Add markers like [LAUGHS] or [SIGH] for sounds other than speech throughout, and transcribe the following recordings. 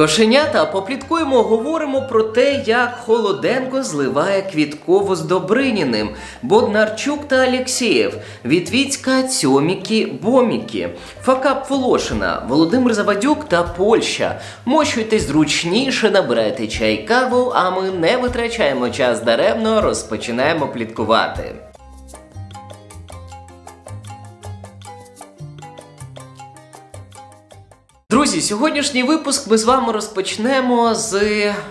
Кошенята, попліткуємо, говоримо про те, як Холоденко зливає Квіткову з Добриніним, Боднарчук та Алєксєєв, Вітвіцька, Цьоміки, Боміки, Факап Волошина, Володимир Завадюк та Польща. Мощуйтесь зручніше, набирайте чай каву, а ми не витрачаємо час даремно, розпочинаємо пліткувати. Друзі, сьогоднішній випуск ми з вами розпочнемо з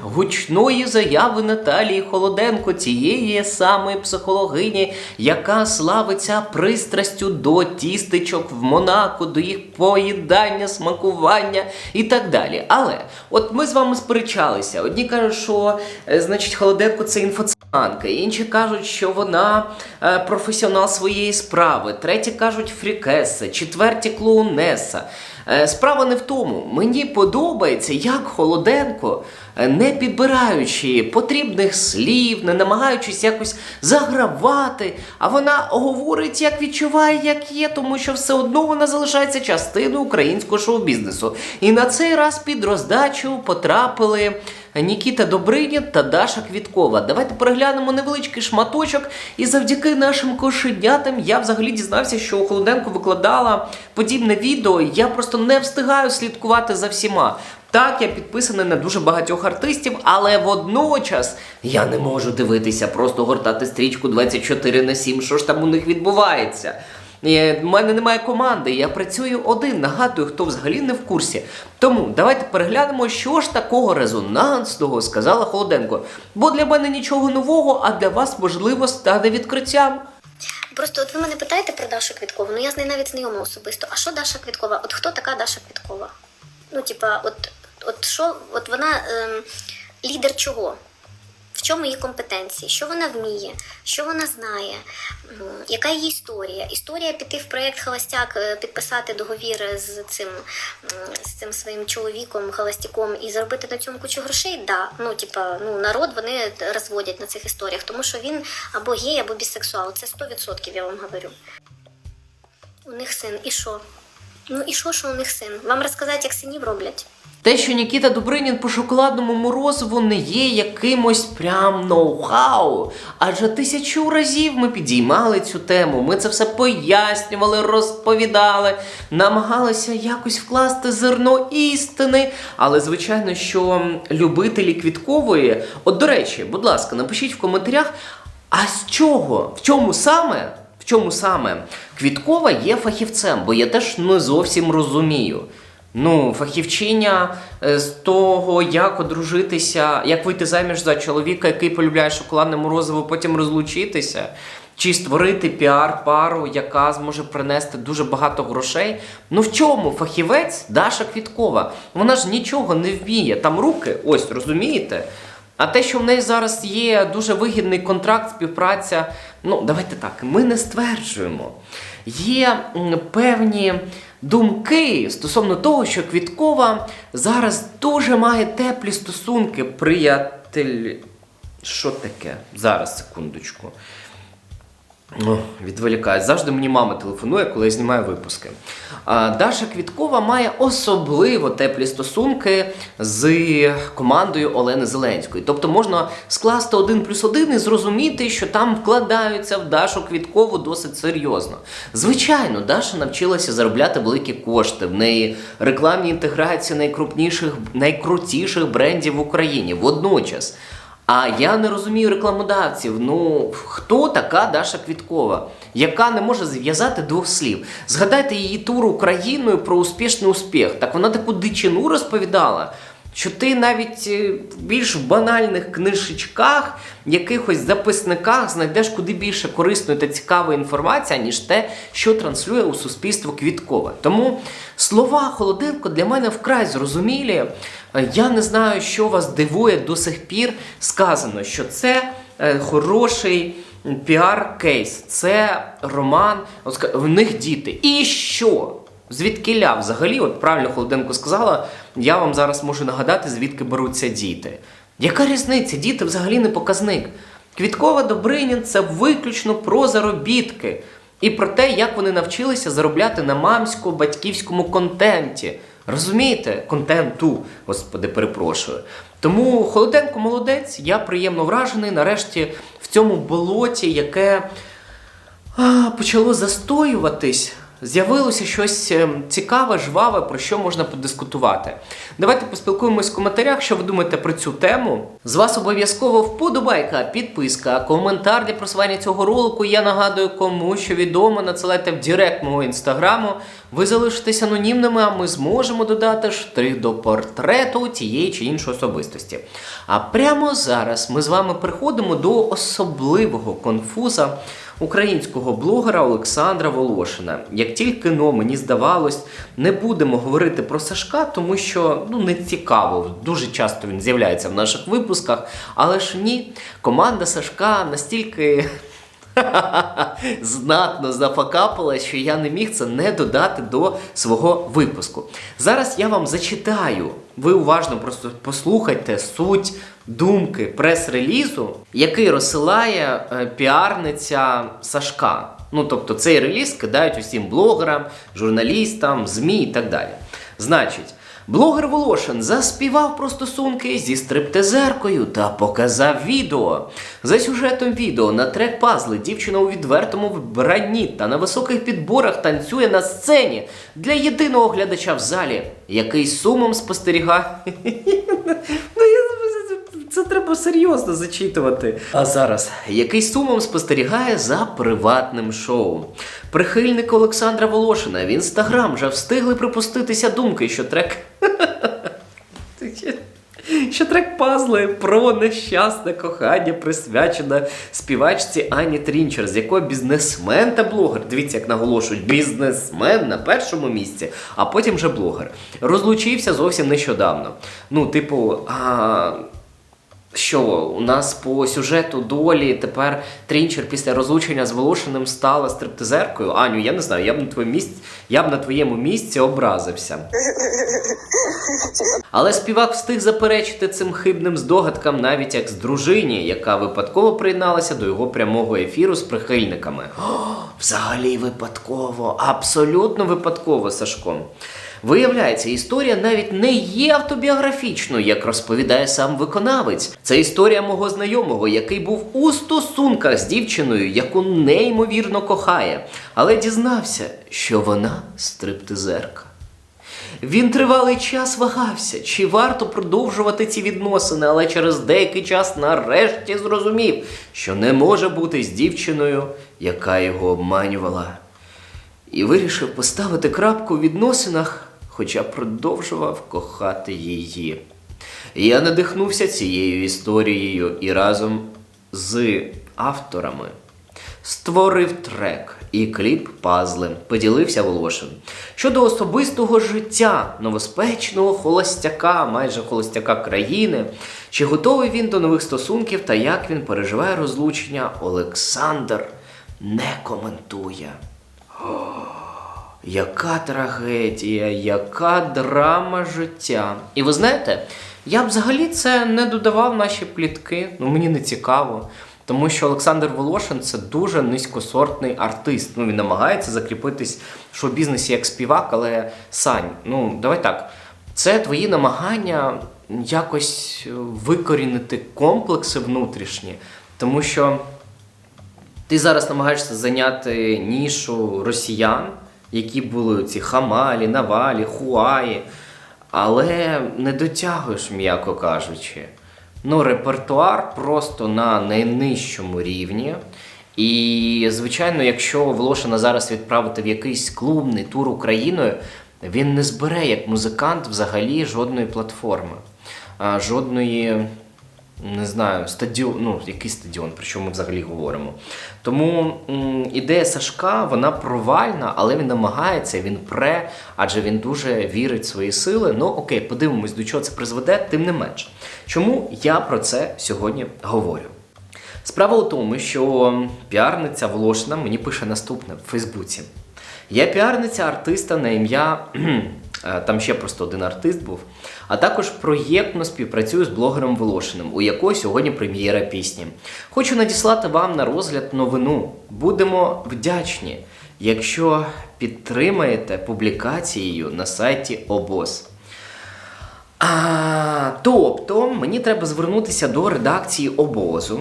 гучної заяви Наталії Холоденко, цієї самої психологині, яка славиться пристрастю до тістечок в Монако, до їх поїдання, смакування і так далі. Але от ми з вами сперечалися. Одні кажуть, що е, значить Холоденко це інфоцанка, інші кажуть, що вона е, професіонал своєї справи, треті кажуть фрікеса, четверті клоунеса. Е, Справа не в тому. Мені подобається, як Холоденко, е, не підбираючи потрібних слів, не намагаючись якось загравати, а вона говорить, як відчуває, як є, тому що все одно вона залишається частиною українського шоу-бізнесу. І на цей раз під роздачу потрапили. Нікіта Добринін та Даша Квіткова. Давайте переглянемо невеличкий шматочок. І завдяки нашим кошенятам я взагалі дізнався, що Холоденко викладала подібне відео. Я просто не встигаю слідкувати за всіма. Так, я підписаний на дуже багатьох артистів, але водночас я не можу дивитися, просто гортати стрічку 24 на 7. Що ж там у них відбувається? У мене немає команди, я працюю один. Нагадую, хто взагалі не в курсі. Тому давайте переглянемо, що ж такого резонансного сказала Холоденко. Бо для мене нічого нового, а для вас можливо стане відкриттям. Просто от ви мене питаєте про Дашу Квіткову, ну я з нею навіть знайома особисто. А що Даша Квіткова? От хто така Даша Квіткова? Ну, типа, от, от що, от вона ем, лідер чого? В чому її компетенції? Що вона вміє? Що вона знає? Яка її історія? Історія піти в проєкт Холостяк, е, підписати договір з цим, з цим своїм чоловіком, холостяком і заробити на цьому кучу грошей? Да. Ну, типа, ну народ вони розводять на цих історіях, тому що він або гей, або бісексуал. Це 100% я вам говорю. У них син. І що? Ну і що, що у них син? Вам розказати, як синів роблять? Те, що Нікіта Добринін по шоколадному морозиву не є якимось прям ноу-хау. Адже тисячу разів ми підіймали цю тему. Ми це все пояснювали, розповідали, намагалися якось вкласти зерно істини. Але звичайно, що любителі квіткової, от до речі, будь ласка, напишіть в коментарях, а з чого? В чому саме? В чому саме Квіткова є фахівцем, бо я теж не зовсім розумію. Ну, фахівчиня е, з того, як одружитися, як вийти заміж за чоловіка, який полюбляє шоколадне морозиво, потім розлучитися, чи створити піар-пару, яка зможе принести дуже багато грошей. Ну в чому фахівець Даша Квіткова? Вона ж нічого не вміє. Там руки, ось розумієте? А те, що в неї зараз є дуже вигідний контракт, співпраця, ну давайте так, ми не стверджуємо. Є певні думки стосовно того, що Квіткова зараз дуже має теплі стосунки, приятель. Що таке? Зараз, секундочку. О, відволікаю. Завжди мені мама телефонує, коли я знімаю випуски. Даша Квіткова має особливо теплі стосунки з командою Олени Зеленської. Тобто можна скласти один плюс один і зрозуміти, що там вкладаються в Дашу Квіткову досить серйозно. Звичайно, Даша навчилася заробляти великі кошти. В неї рекламні інтеграції найкрупніших, найкрутіших брендів в Україні. Водночас. А я не розумію рекламодавців. Ну хто така Даша Квіткова, яка не може зв'язати двох слів? Згадайте її тур Україною про успішний успіх. Так вона таку дичину розповідала. Що ти навіть е, в більш банальних книжечках, якихось записниках знайдеш куди більше корисної та цікавої інформації, ніж те, що транслює у суспільство Квіткова. Тому слова Холоденко для мене вкрай зрозумілі. Е, Я не знаю, що вас дивує до сих пір. Сказано, що це е, хороший піар-кейс, це роман. В них діти. І що? Звідки взагалі, от правильно Холоденко сказала, я вам зараз можу нагадати, звідки беруться діти. Яка різниця? Діти взагалі не показник. Квіткова Добринін це виключно про заробітки і про те, як вони навчилися заробляти на мамсько-батьківському контенті. Розумієте, контенту, господи, перепрошую. Тому Холоденко молодець, я приємно вражений. Нарешті в цьому болоті, яке а, почало застоюватись. З'явилося щось ем, цікаве, жваве, про що можна подискутувати. Давайте поспілкуємось в коментарях, що ви думаєте про цю тему. З вас обов'язково вподобайка, підписка, коментар для просування цього ролику. Я нагадую, кому що відомо, надсилайте в директ мого інстаграму. Ви залишитесь анонімними, а ми зможемо додати штрих до портрету тієї чи іншої особистості. А прямо зараз ми з вами приходимо до особливого конфуза українського блогера Олександра Волошина. Як тільки но мені здавалось, не будемо говорити про Сашка, тому що ну не цікаво. Дуже часто він з'являється в наших випусках. Але ж ні, команда Сашка настільки. [LAUGHS] Знатно зафакапила, що я не міг це не додати до свого випуску. Зараз я вам зачитаю. Ви уважно просто послухайте суть думки прес-релізу, який розсилає е, піарниця Сашка. Ну тобто цей реліз кидають усім блогерам, журналістам, ЗМІ і так далі. Значить. Блогер Волошин заспівав про стосунки зі стриптизеркою та показав відео. За сюжетом відео на трек пазли дівчина у відвертому вбранні та на високих підборах танцює на сцені для єдиного глядача в залі, який сумом спостерігає. [LAUGHS] Ну, Це треба серйозно зачитувати. А зараз який сумом спостерігає за приватним шоу. Прихильник Олександра Волошина в інстаграм вже встигли припуститися думки, що трек. Що трек пазли про нещасне кохання присвячена співачці Ані Трінчер, з якої бізнесмен та блогер, дивіться, як наголошують, бізнесмен на першому місці, а потім вже блогер. Розлучився зовсім нещодавно. Ну, типу, а, що у нас по сюжету долі тепер Трінчер після розлучення з Волошиним стала стриптизеркою. Аню, я не знаю, я б на твоєму місці, я б на твоєму місці образився. [LAUGHS] Але співак встиг заперечити цим хибним здогадкам навіть як з дружині, яка випадково приєдналася до його прямого ефіру з прихильниками. О, [GASPS] взагалі випадково, абсолютно випадково, Сашко. Виявляється, історія навіть не є автобіографічною, як розповідає сам виконавець. Це історія мого знайомого, який був у стосунках з дівчиною, яку неймовірно кохає, але дізнався, що вона стриптизерка. Він тривалий час вагався, чи варто продовжувати ці відносини, але через деякий час нарешті зрозумів, що не може бути з дівчиною, яка його обманювала. І вирішив поставити крапку в відносинах, хоча продовжував кохати її. Я надихнувся цією історією і разом з авторами створив трек і кліп пазли, поділився Волошин. Щодо особистого життя новоспечного холостяка, майже холостяка країни, чи готовий він до нових стосунків та як він переживає розлучення, Олександр не коментує. Яка трагедія, яка драма життя. І ви знаєте, я б взагалі це не додавав наші плітки, ну мені не цікаво. Тому що Олександр Волошин це дуже низькосортний артист. Ну він намагається закріпитись в шоу-бізнесі як співак, але Сань, ну давай так. Це твої намагання якось викорінити комплекси внутрішні, тому що ти зараз намагаєшся зайняти нішу росіян, які були ці Хамалі, Навалі, Хуаї, але не дотягуєш, м'яко кажучи. Ну, репертуар просто на найнижчому рівні. І, звичайно, якщо Волошина зараз відправити в якийсь клубний тур Україною, він не збере як музикант взагалі жодної платформи, жодної не знаю, стадіон, ну, який стадіон, про що ми взагалі говоримо. Тому ідея Сашка, вона провальна, але він намагається, він пре, адже він дуже вірить в свої сили. Ну окей, подивимось, до чого це призведе, тим не менш. Чому я про це сьогодні говорю? Справа у тому, що піарниця Волошина мені пише наступне в Фейсбуці. Я піарниця артиста на ім'я Е, Там ще просто один артист був. А також проєктно співпрацюю з блогером Волошиним, у якого сьогодні прем'єра пісні. Хочу надіслати вам на розгляд новину. Будемо вдячні, якщо підтримаєте публікацією на сайті ОБОЗ. А, тобто мені треба звернутися до редакції обозу,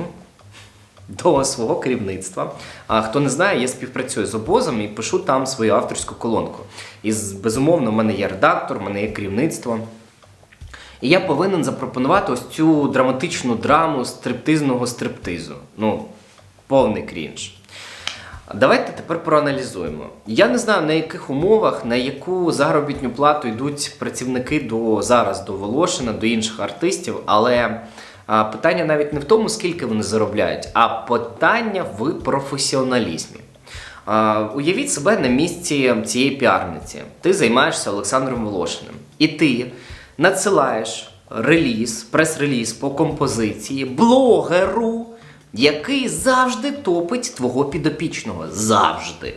до свого керівництва. А хто не знає, я співпрацюю з обозом і пишу там свою авторську колонку. І безумовно, в мене є редактор, в мене є керівництво. І я повинен запропонувати ось цю драматичну драму стриптизного стриптизу. Ну, повний крінж. Давайте тепер проаналізуємо. Я не знаю на яких умовах, на яку заробітну плату йдуть працівники до зараз до Волошина, до інших артистів, але питання навіть не в тому, скільки вони заробляють, а питання в професіоналізмі. Уявіть себе на місці цієї піарниці. Ти займаєшся Олександром Волошиним. І ти надсилаєш реліз, прес-реліз по композиції блогеру, який завжди топить твого підопічного. Завжди.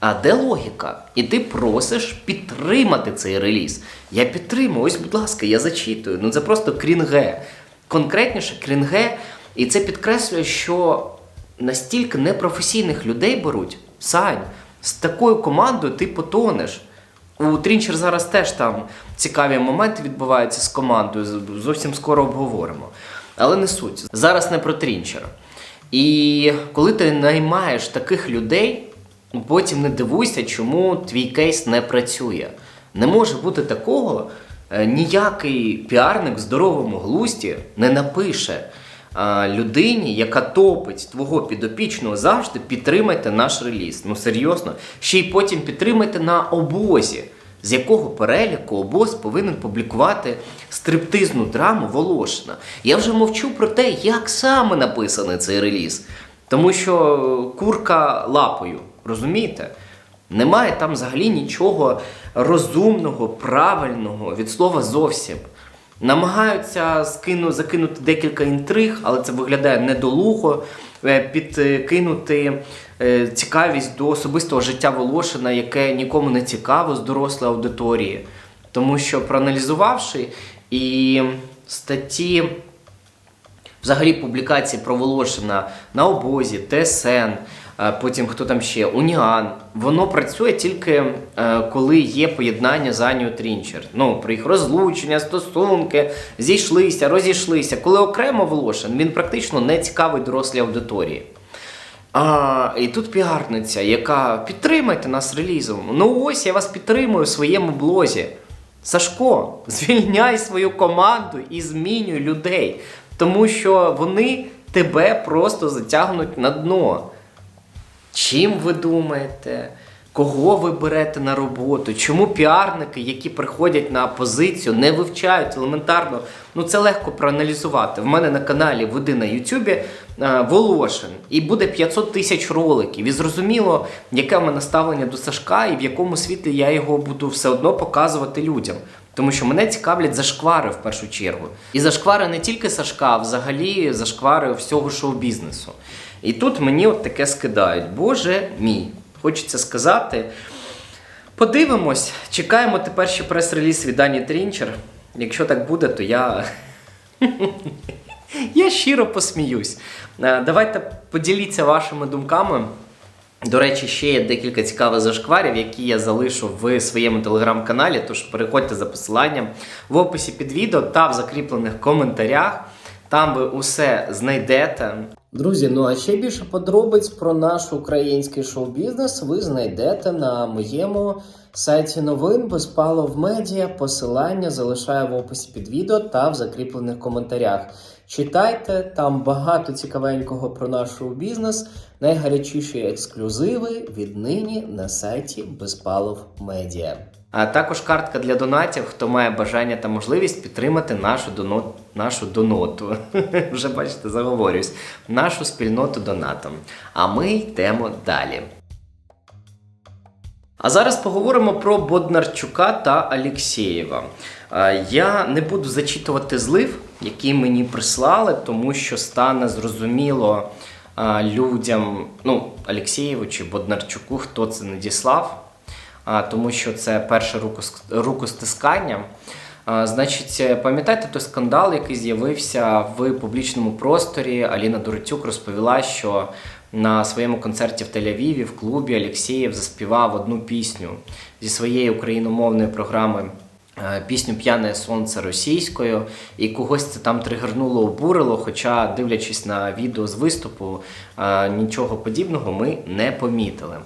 А де логіка? І ти просиш підтримати цей реліз. Я підтримую, ось, будь ласка, я зачитую. Ну це просто крінге. Конкретніше крінге, і це підкреслює, що настільки непрофесійних людей беруть. Сань, з такою командою ти потонеш. У Трінчер зараз теж там цікаві моменти відбуваються з командою. Зовсім скоро обговоримо. Але не суть. Зараз не про Трінчер. І коли ти наймаєш таких людей, потім не дивуйся, чому твій кейс не працює. Не може бути такого, е, ніякий піарник в здоровому глузді не напише людині, яка топить твого підопічного, завжди підтримайте наш реліз. Ну серйозно, ще й потім підтримайте на обозі, з якого переліку обоз повинен публікувати стриптизну драму Волошина. Я вже мовчу про те, як саме написаний цей реліз. Тому що курка лапою, розумієте? Немає там взагалі нічого розумного, правильного від слова зовсім. Намагаються скину, закинути декілька інтриг, але це виглядає недолуго, е, підкинути е, цікавість до особистого життя Волошина, яке нікому не цікаво з дорослої аудиторії. Тому що проаналізувавши і статті взагалі публікації про Волошина на обозі, ТСН, потім хто там ще, Уніан. Воно працює тільки е, коли є поєднання з Анією Трінчер. Ну, про їх розлучення, стосунки, зійшлися, розійшлися. Коли окремо Волошин, він практично не цікавий дорослій аудиторії. А, і тут піарниця, яка підтримайте нас релізом. Ну ось я вас підтримую в своєму блозі. Сашко, звільняй свою команду і змінюй людей, тому що вони тебе просто затягнуть на дно. Чим ви думаєте? Кого ви берете на роботу? Чому піарники, які приходять на позицію, не вивчають елементарно? Ну це легко проаналізувати. В мене на каналі Води на Ютубі е, Волошин, і буде 500 тисяч роликів. І зрозуміло, яке в мене ставлення до Сашка, і в якому світлі я його буду все одно показувати людям. Тому що мене цікавлять зашквари в першу чергу. І зашквари не тільки Сашка, а взагалі зашквари всього шоу-бізнесу. І тут мені от таке скидають. Боже мій, хочеться сказати. Подивимось, чекаємо тепер ще прес-реліз від Дані Трінчер. Якщо так буде, то я. [LAUGHS] Я щиро посміюсь. Е, Давайте поділіться вашими думками. До речі, ще є декілька цікавих зашкварів, які я залишу в своєму телеграм-каналі. Тож переходьте за посиланням в описі під відео та в закріплених коментарях. Там ви усе знайдете. Друзі, ну а ще більше подробиць про наш український шоу-бізнес ви знайдете на моєму сайті новин Безпалов Медіа. Посилання залишаю в описі під відео та в закріплених коментарях. Читайте, там багато цікавенького про наш шоу-бізнес, найгарячіші ексклюзиви віднині на сайті Безпалов Медіа. А також картка для донатів, хто має бажання та можливість підтримати нашу донот, нашу доноту. [LAUGHS] Вже бачите, заговорюсь, нашу спільноту донатом. А ми йдемо далі. А зараз поговоримо про Боднарчука та Алєксєєва. Е, Я не буду зачитувати злив, який мені прислали, тому що стане зрозуміло е, людям, ну, Алєксєєву чи Боднарчуку, хто це надіслав. а, тому що це перше рукос- рукостискання. Значить, е, пам'ятаєте той скандал, який з'явився в публічному просторі? Аліна Доротюк розповіла, що на своєму концерті в Тель-Авіві в клубі Алєксєєв заспівав одну пісню зі своєї україномовної програми. е, Пісню П'яне сонце російською, і когось це там тригернуло, обурило. Хоча, дивлячись на відео з виступу, е, нічого подібного ми не помітили.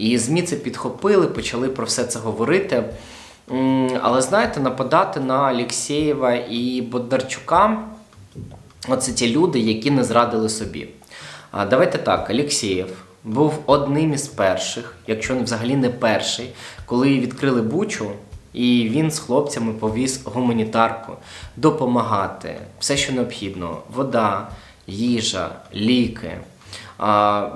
І ЗМІ це підхопили, почали про все це говорити. Але знаєте, нападати на Алєксєєва і Бондарчука оце ті люди, які не зрадили собі. Давайте так, Алєксєєв був одним із перших, якщо не взагалі не перший, коли відкрили Бучу, і він з хлопцями повіз гуманітарку допомагати, все, що необхідно: вода, їжа, ліки. А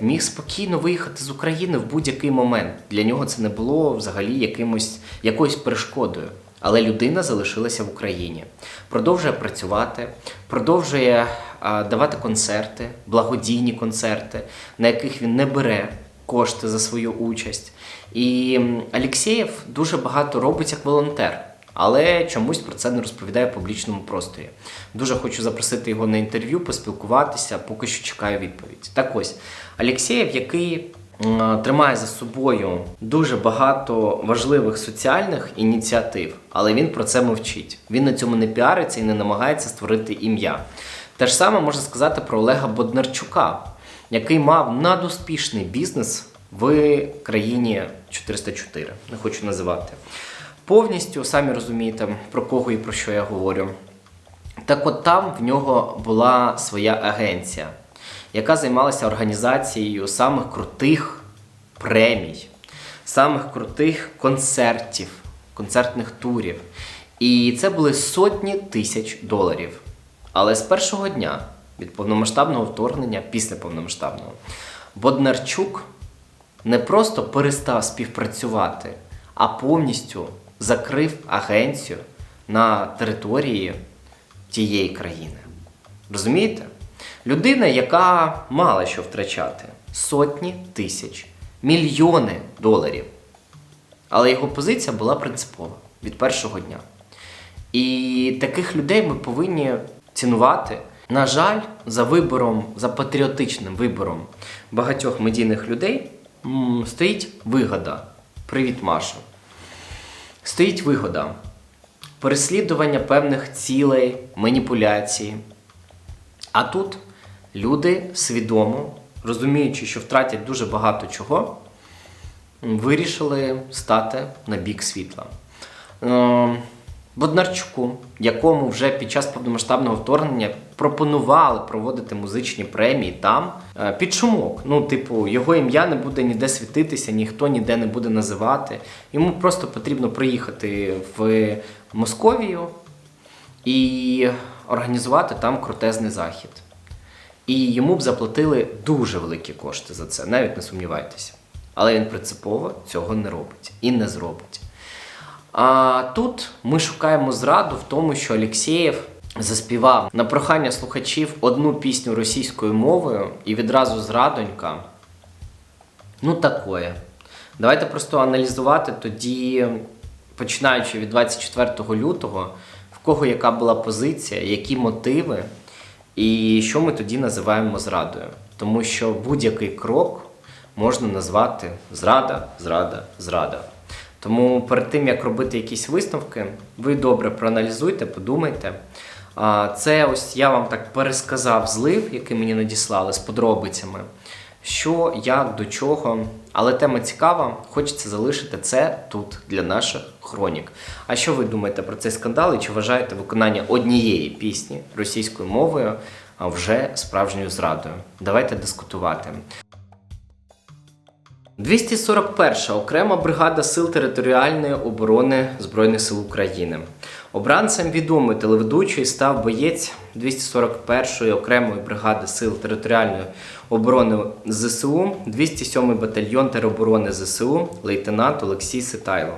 міг спокійно виїхати з України в будь-який момент. Для нього це не було взагалі якимось, якоюсь перешкодою. Але людина залишилася в Україні, продовжує працювати, продовжує а, давати концерти, благодійні концерти, на яких він не бере кошти за свою участь. І Алєксєєв дуже багато робить як волонтер але чомусь про це не розповідає в публічному просторі. Дуже хочу запросити його на інтерв'ю, поспілкуватися, поки що чекаю відповідь. Так ось, Алєксєєв, який тримає за собою дуже багато важливих соціальних ініціатив, але він про це мовчить. Він на цьому не піариться і не намагається створити ім'я. Те ж саме можна сказати про Олега Боднарчука, який мав надуспішний бізнес в країні 404. Не хочу називати. Повністю, самі розумієте, про кого і про що я говорю. Так от там в нього була своя агенція, яка займалася організацією самих крутих премій, самих крутих концертів, концертних турів. І це були сотні тисяч доларів. Але з першого дня від повномасштабного вторгнення, після повномасштабного, Боднарчук не просто перестав співпрацювати, а повністю закрив агенцію на території тієї країни. Розумієте? Людина, яка мала що втрачати сотні тисяч, мільйони доларів. Але його позиція була принципова від першого дня. І таких людей ми повинні цінувати. На жаль, за вибором, за патріотичним вибором багатьох медійних людей стоїть вигода. Привіт, Маша. Стоїть вигода переслідування певних цілей, маніпуляцій. А тут люди свідомо, розуміючи, що втратять дуже багато чого, вирішили стати на бік світла. Е, Боднарчуку, якому вже під час повномасштабного вторгнення пропонували проводити музичні премії там е, під шумок. Ну, типу, його ім'я не буде ніде світитися, ніхто ніде не буде називати. Йому просто потрібно приїхати в Московію і організувати там крутезний захід. І йому б заплатили дуже великі кошти за це, навіть не сумнівайтеся. Але він принципово цього не робить і не зробить. А тут ми шукаємо зраду в тому, що Алєксєєв заспівав на прохання слухачів одну пісню російською мовою і відразу зрадонька. Ну, такое. Давайте просто аналізувати тоді, починаючи від 24 лютого, в кого яка була позиція, які мотиви, і що ми тоді називаємо зрадою. Тому що будь-який крок можна назвати зрада, зрада, зрада. Тому перед тим як робити якісь висновки, ви добре проаналізуйте, подумайте. Це ось я вам так пересказав злив, який мені надіслали з подробицями. Що, як, до чого. Але тема цікава, хочеться залишити це тут для наших хронік. А що ви думаєте про цей скандал і чи вважаєте виконання однієї пісні російською мовою вже справжньою зрадою? Давайте дискутувати. 241 окрема бригада Сил територіальної оборони Збройних сил України Обранцем відомої телеведучої став боєць 241-ї окремої бригади сил територіальної оборони ЗСУ, 207-й батальйон тероборони ЗСУ, лейтенант Олексій Ситайло.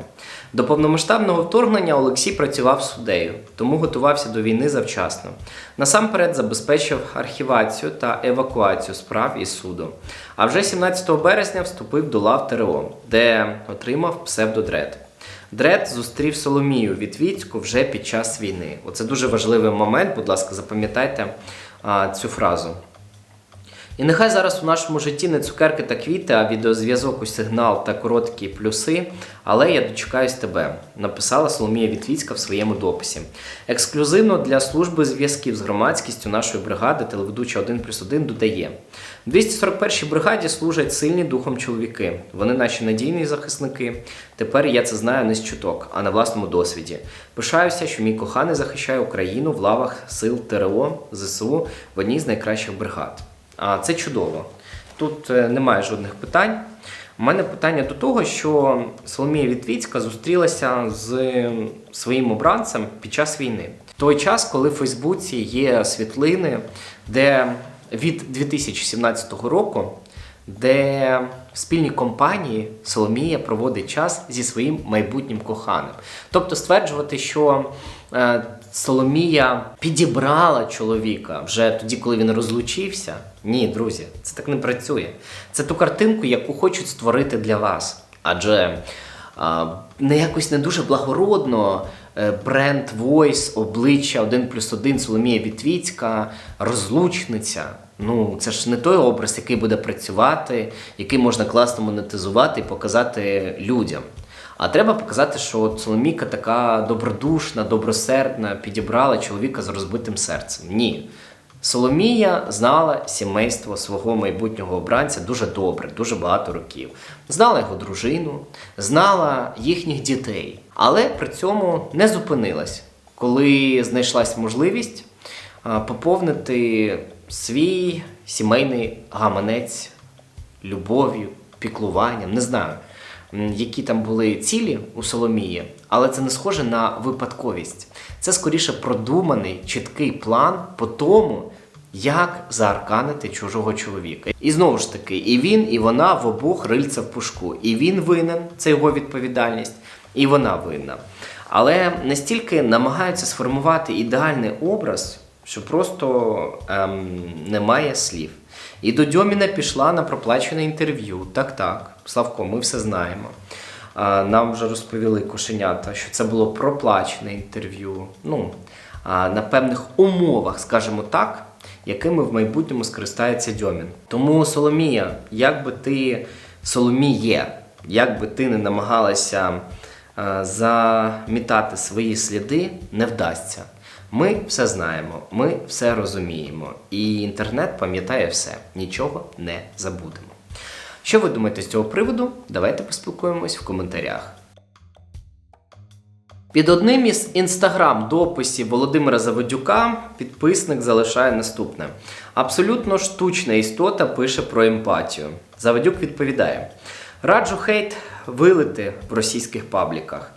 До повномасштабного вторгнення Олексій працював суддею, тому готувався до війни завчасно. Насамперед забезпечив архівацію та евакуацію справ із суду. А вже 17 березня вступив до лав ТРО, де отримав псевдодред. Дред зустрів Соломію Вітвіцьку вже під час війни. Оце дуже важливий момент, будь ласка, запам'ятайте цю фразу. І нехай зараз у нашому житті не цукерки та квіти, а відеозв'язок у сигнал та короткі плюси, але я дочекаюсь тебе, написала Соломія Вітвіцька в своєму дописі. Ексклюзивно для служби зв'язків з громадськістю нашої бригади телеведуча 1 плюс 1 додає. В 241-й бригаді служать сильні духом чоловіки. Вони наші надійні захисники. Тепер я це знаю не з чуток, а на власному досвіді. Пишаюся, що мій коханий захищає Україну в лавах сил ТРО ЗСУ в одній з найкращих бригад. А це чудово. Тут е, немає жодних питань. У мене питання до того, що Соломія Вітвіцька зустрілася з своїм обранцем під час війни. В той час, коли в Фейсбуці є світлини, де від 2017 року, де в спільній компанії Соломія проводить час зі своїм майбутнім коханим. Тобто стверджувати, що е, Соломія підібрала чоловіка вже тоді, коли він розлучився. Ні, друзі, це так не працює. Це ту картинку, яку хочуть створити для вас. Адже а, не якось не дуже благородно е, бренд Voice, обличчя 1 плюс 1 Соломія Вітвіцька, розлучниця. Ну, це ж не той образ, який буде працювати, який можна класно монетизувати і показати людям. А треба показати, що Соломіка така добродушна, добросердна, підібрала чоловіка з розбитим серцем. Ні. Соломія знала сімейство свого майбутнього обранця дуже добре, дуже багато років. Знала його дружину, знала їхніх дітей, але при цьому не зупинилась, коли знайшлась можливість поповнити свій сімейний гаманець любов'ю, піклуванням, не знаю, які там були цілі у Соломії, але це не схоже на випадковість. Це скоріше продуманий чіткий план по тому, як заарканити чужого чоловіка. І знову ж таки, і він, і вона в обох рильця в пушку. І він винен, це його відповідальність, і вона винна. Але настільки намагаються сформувати ідеальний образ, що просто ем, немає слів. І до Дьоміна пішла на проплачене інтерв'ю. Так, так, Славко, ми все знаємо. Нам вже розповіли кошенята, що це було проплачене інтерв'ю. Ну, на певних умовах, скажімо так, якими в майбутньому скористається Дьомін. Тому Соломія, як би ти Соломіє, як би ти не намагалася замітати свої сліди, не вдасться. Ми все знаємо, ми все розуміємо, і інтернет пам'ятає все, нічого не забудемо. Що ви думаєте з цього приводу? Давайте поспілкуємось в коментарях. Під одним із інстаграм-дописів Володимира Заводюка підписник залишає наступне: абсолютно штучна істота пише про емпатію. Заводюк відповідає: раджу хейт вилити в російських пабліках.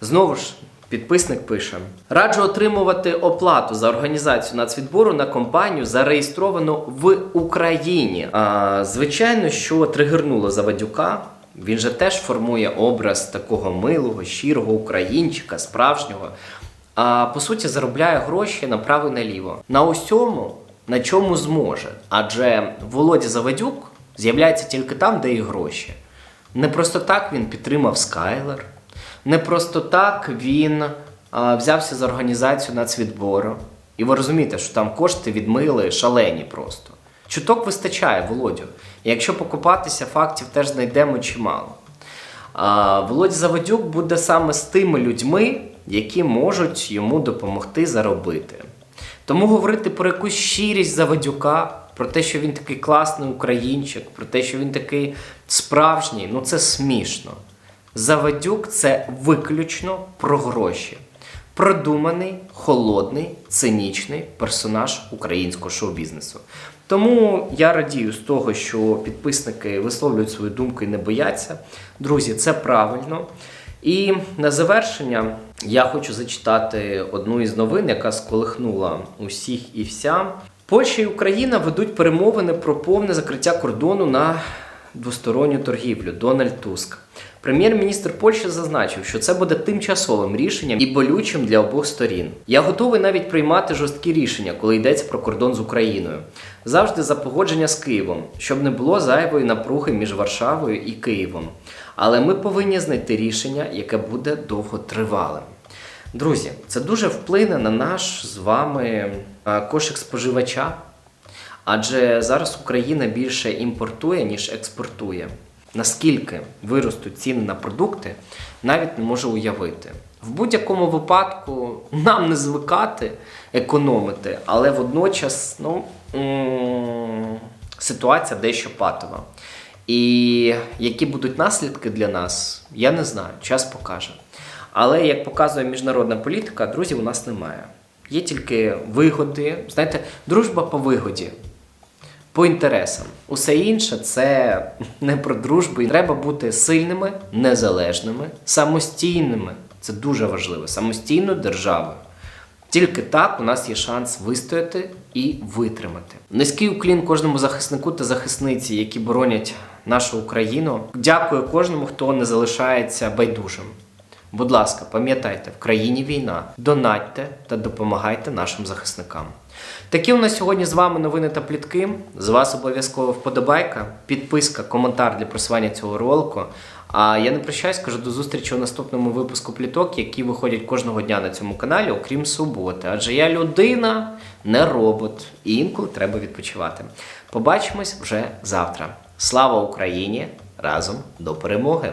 Знову ж. Підписник пише: раджу отримувати оплату за організацію нацвідбору на компанію, зареєстровану в Україні. А, звичайно, що тригернуло Завадюка. Він же теж формує образ такого милого, щирого українчика, справжнього. А по суті, заробляє гроші направо і наліво. На усьому, на чому зможе. Адже Володя Завадюк з'являється тільки там, де і гроші. Не просто так він підтримав Скайлер. Не просто так він а, взявся за організацію нацвідбору. І ви розумієте, що там кошти відмили шалені просто. Чуток вистачає, Володю. Якщо покопатися, фактів теж знайдемо чимало. А, Володя Заводюк буде саме з тими людьми, які можуть йому допомогти заробити. Тому говорити про якусь щирість Заводюка, про те, що він такий класний українчик, про те, що він такий справжній, ну це смішно. Завадюк це виключно про гроші. Продуманий, холодний, цинічний персонаж українського шоу-бізнесу. Тому я радію з того, що підписники висловлюють свою думку і не бояться. Друзі, це правильно. І на завершення Я хочу зачитати одну із новин, яка сколихнула усіх і вся. Польща і Україна ведуть перемовини про повне закриття кордону на двосторонню торгівлю. Дональд Туск. Прем'єр-міністр Польщі зазначив, що це буде тимчасовим рішенням і болючим для обох сторін. Я готовий навіть приймати жорсткі рішення, коли йдеться про кордон з Україною. Завжди за погодження з Києвом, щоб не було зайвої напруги між Варшавою і Києвом. Але ми повинні знайти рішення, яке буде довготривалим. Друзі, це дуже вплине на наш з вами е, кошик споживача. Адже зараз Україна більше імпортує, ніж експортує. Наскільки виростуть ціни на продукти, навіть не можу уявити. В будь-якому випадку нам не звикати економити, але водночас ну, ситуація дещо патова. І які будуть наслідки для нас, я не знаю, час покаже. Але як показує міжнародна політика, друзів у нас немає. Є тільки вигоди. Знаєте, дружба по вигоді, по інтересам. Усе інше це не про дружбу. Треба бути сильними, незалежними, самостійними. Це дуже важливо. Самостійною державою. Тільки так у нас є шанс вистояти і витримати. Низький уклін кожному захиснику та захисниці, які боронять нашу Україну. Дякую кожному, хто не залишається байдужим. Будь ласка, пам'ятайте, в країні війна. Донатьте та допомагайте нашим захисникам. Такі у нас сьогодні з вами новини та плітки. З вас обов'язково вподобайка, підписка, коментар для просування цього ролику. А я не прощаюсь, кажу до зустрічі у наступному випуску пліток, які виходять кожного дня на цьому каналі, окрім суботи. Адже я людина, не робот, і інколи треба відпочивати. Побачимось вже завтра. Слава Україні! Разом до перемоги!